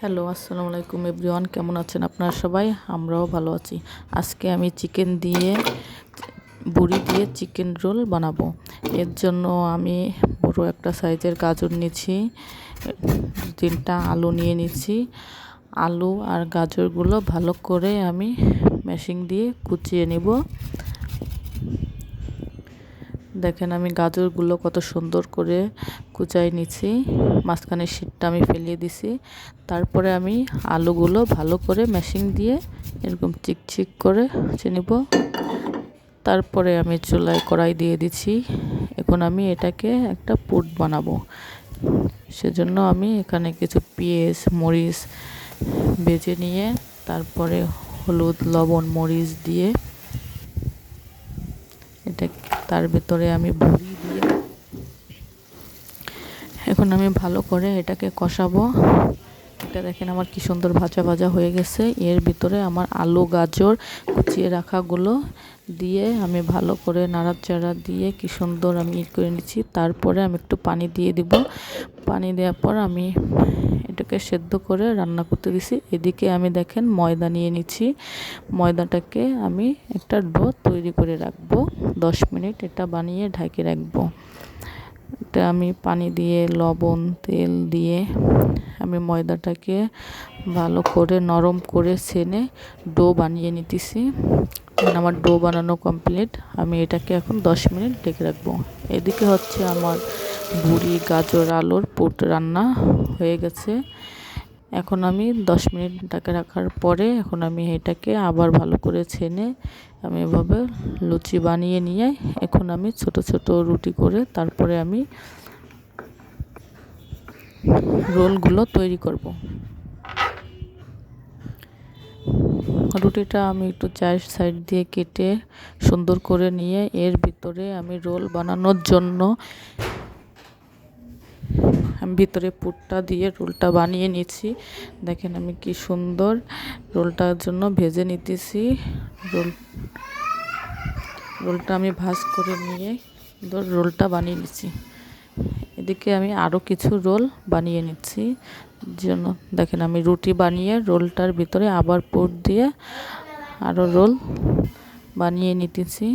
Hello, আসসালামু আলাইকুম everyone, কেমন আছেন আপনারা সবাই? আমরাও ভালো আছি। আজকে আমি চিকেন দিয়ে, বুড়ি দিয়ে চিকেন রোল বানাবো। এর জন্য আমি বড় একটা সাইজের গাজর নিয়েছি তিনটা আলু নিয়ে নিচ্ছি আলু আর গাজরগুলো ভালো করে আমি মেশিং দিয়ে কুচিয়ে নেব। দেখেন আমি গাজরগুলো কত সুন্দর করে কুচাই নিছি, মাঝখানে শীতটা আমি ফেলিয়ে দিছি। তারপরে আমি আলুগুলো ভালো করে মেশিং দিয়ে এরকম চিকচিক করে নিব। তারপরে আমি চুলায় কড়াই দিয়ে দিচ্ছি এখন আমি এটাকে একটা পুট বানাবো। সেজন্য আমি এখানে কিছু পেঁয়াজ, মরিচ বেজে নিয়ে তারপরে হলুদ, লবণ, মরিচ দিয়ে এটা তার ভেতরে আমি বড়ি দিয়ে এখন আমি ভালো করে এটাকে কষাবো। এটা দেখেন আমার কি সুন্দর ভাজা ভাজা হয়ে গেছে। এর ভিতরে আমার আলু, গাজর কুচিয়ে রাখাগুলো দিয়ে আমি ভালো করে নাড়াচাড়া দিয়ে কি সুন্দর আমি ই করে নিচ্ছি। তারপরে আমি একটু পানি দিয়ে দিব। পানি দেওয়ার পর আমি এটাকে সেদ্ধ করে রান্না করতে দিছি। এদিকে আমি দেখেন ময়দা নিয়ে নিচ্ছি। ময়দাটাকে আমি একটা ডো তৈরি করে রাখব। দশ মিনিট এটা বানিয়ে ঢাকে রাখব। এটা আমি পানি দিয়ে, লবণ, তেল দিয়ে আমি ময়দাটাকে ভালো করে নরম করে সেনে ডো বানিয়ে নিতেছি। মানে আমার ডো বানানো কমপ্লিট আমি এটাকে এখন দশ মিনিট ডেকে রাখব। এদিকে হচ্ছে আমার বুড়ি গাজর, আলুর পুট রান্না হয়ে গেছে। এখন আমি দশ মিনিট ঢাকা রাখার পরে এখন আমি এটাকে আবার ভালো করে ছেনে আমি এভাবে লুচি বানিয়ে নিয়ে এখন আমি ছোট ছোট রুটি করে তারপরে আমি রোলগুলো তৈরি করব। রুটিটা আমি একটু চার সাইড দিয়ে কেটে সুন্দর করে নিয়ে এর ভিতরে আমি রোল বানানোর জন্য ভিতরে পুরটা দিয়ে রোলটা বানিয়ে নিচ্ছি দেখেন আমি কি সুন্দর রোলটার জন্য ভেজে নিতেছি। রোল, রোলটা আমি ভাজ করে নিয়ে সুন্দর রোলটা বানিয়ে নিচ্ছি। এদিকে আমি আরও কিছু রোল বানিয়ে নিচ্ছি। জন্য দেখেন আমি রুটি বানিয়ে রোলটার ভিতরে আবার পুর দিয়ে আরও রোল বানিয়ে নিতেছি।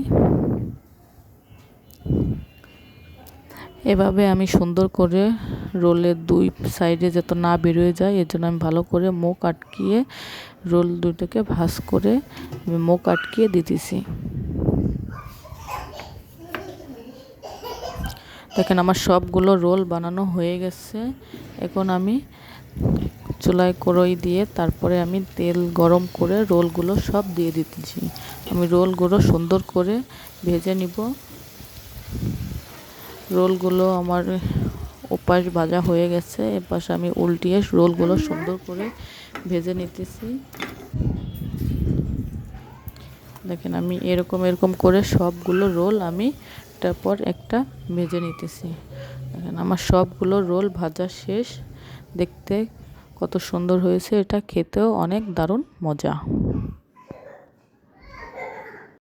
এভাবে আমি সুন্দর করে রোলের দুই সাইডে যাতে না বেরোয় যায়, এর জন্য আমি ভালো করে মুখ আটকিয়ে রোল দুটোকে ভাস করে আমি মুখ আটকিয়ে দিতেছি। দেখেন আমার সবগুলো রোল বানানো হয়ে গেছে। এখন আমি চুলায় কড়াই দিয়ে তারপরে আমি তেল গরম করে রোলগুলো সব দিয়ে দিতেছি। আমি রোলগুলো সুন্দর করে ভেজে নিব। রোলগুলো আমার ওপাশ ভাজা হয়ে গেছে। এপাশে আমি উল্টিয়ে রোলগুলো সুন্দর করে ভেজে নিতেছি। দেখেন আমি এরকম এরকম করে সবগুলো রোল আমি তারপর একটা ভেজে নিতেছি। দেখেন আমার সবগুলো রোল ভাজা শেষ। দেখতে কত সুন্দর হয়েছে। এটা খেতেও অনেক দারুণ মজা।